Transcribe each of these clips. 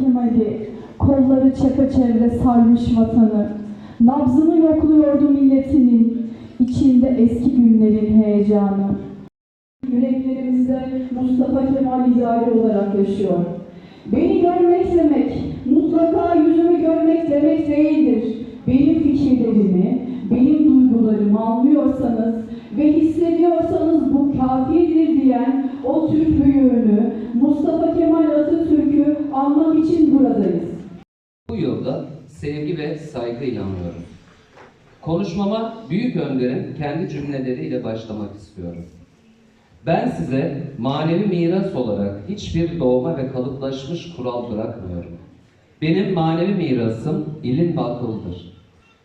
Kemal'i, kolları çepeçevre sarmış vatanı. Nabzını yokluyordu milletinin, içinde eski günlerin heyecanı. Yüreklerimizde Mustafa Kemal izari olarak yaşıyor. Beni görmek demek, mutlaka yüzümü görmek demek değildir. Benim fikirlerimi, benim duygularımı anlıyorsanız ve hissediyorsanız bu kafidir diyen o Türk büyüğünü, Mustafa Kemal Atatürk'ü anmak için buradayız. Bu yolda sevgi ve saygı inanıyorum. Konuşmama büyük önderin kendi cümleleriyle başlamak istiyorum. Ben size manevi miras olarak hiçbir doğma ve kalıplaşmış kural bırakmıyorum. Benim manevi mirasım ilim ve akıldır.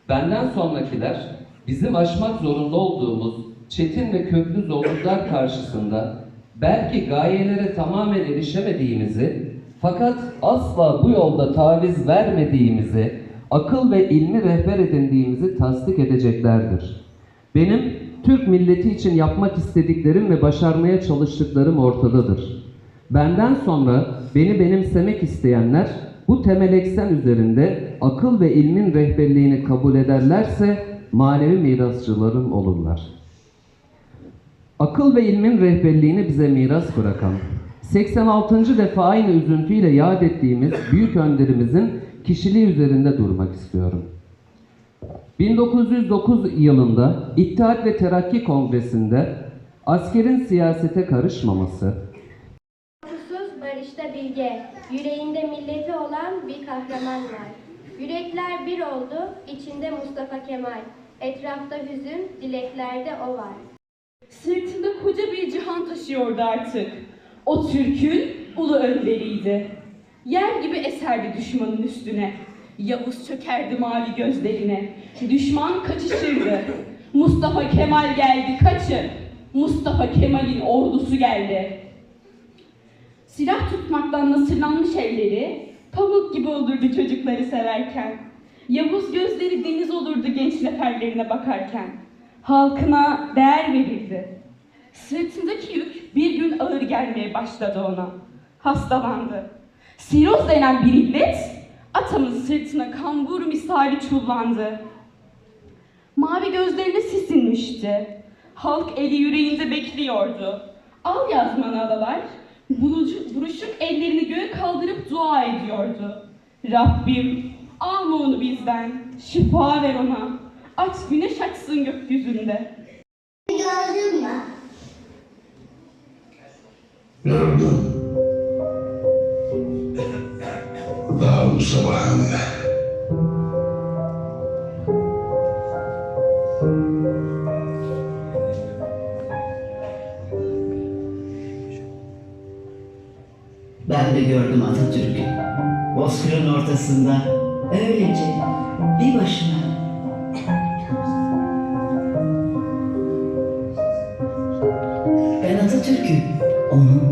Benden sonrakiler bizim aşmak zorunda olduğumuz çetin ve köklü zorluklar karşısında belki gayelere tamamen erişemediğimizi fakat asla bu yolda taviz vermediğimizi, akıl ve ilmi rehber edindiğimizi tasdik edeceklerdir. Benim Türk milleti için yapmak istediklerim ve başarmaya çalıştıklarım ortadadır. Benden sonra beni benimsemek isteyenler bu temel eksen üzerinde akıl ve ilmin rehberliğini kabul ederlerse manevi mirasçılarım olurlar. Akıl ve ilmin rehberliğini bize miras bırakan, 86. defa aynı üzüntüyle yad ettiğimiz büyük önderimizin kişiliği üzerinde durmak istiyorum. 1909 yılında İttihat ve Terakki Kongresi'nde askerin siyasete karışmaması, Korkusuz barışta bilge, yüreğinde milleti olan bir kahraman var. Yürekler bir oldu, içinde Mustafa Kemal. Etrafta hüzün, dileklerde o var. Sırtında koca bir cihan taşıyordu artık. O Türk'ün ulu önderiydi. Yer gibi eserdi düşmanın üstüne. Yavuz çökerdi mavi gözlerine. Düşman kaçışırdı. Mustafa Kemal geldi kaçın. Mustafa Kemal'in ordusu geldi. Silah tutmaktan nasırlanmış elleri pamuk gibi olurdu çocukları severken. Yavuz gözleri deniz olurdu genç neferlerine bakarken. Halkına değer verirdi. Sırtındaki yük bir gün ağır gelmeye başladı ona. Hastalandı. Siroz denen bir illet atamın sırtına kambur misali çullandı. Mavi gözlerine sis inmişti. Halk eli yüreğinde bekliyordu. Al yazmanı alalar, bulucu, buruşuk ellerini göğe kaldırıp dua ediyordu. Rabbim alma onu bizden, şifa ver ona. Aç güneş açsın gökyüzünde. Gördün mü? Gördüm. Daha bu sabahında. Ben de gördüm Atatürk'ü. Bozkır'ın ortasında öylece bir başına. Ben Atatürk'ü onun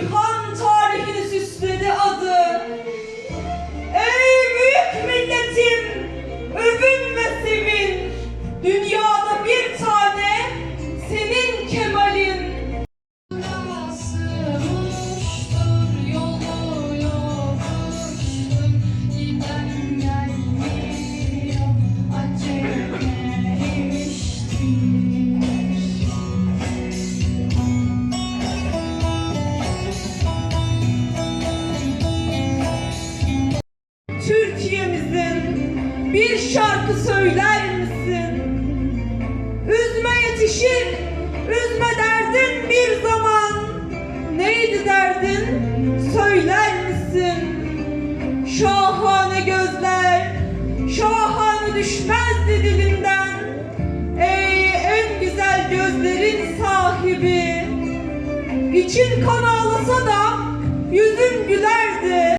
Cihan tarihini şarkı söyler misin? Üzme yetişir, üzme derdin bir zaman. Neydi derdin? Söyler misin? Şahane gözler, şahane düşmezdi dilinden. Ey en güzel gözlerin sahibi. İçin kan ağlasa da yüzün gülerdi.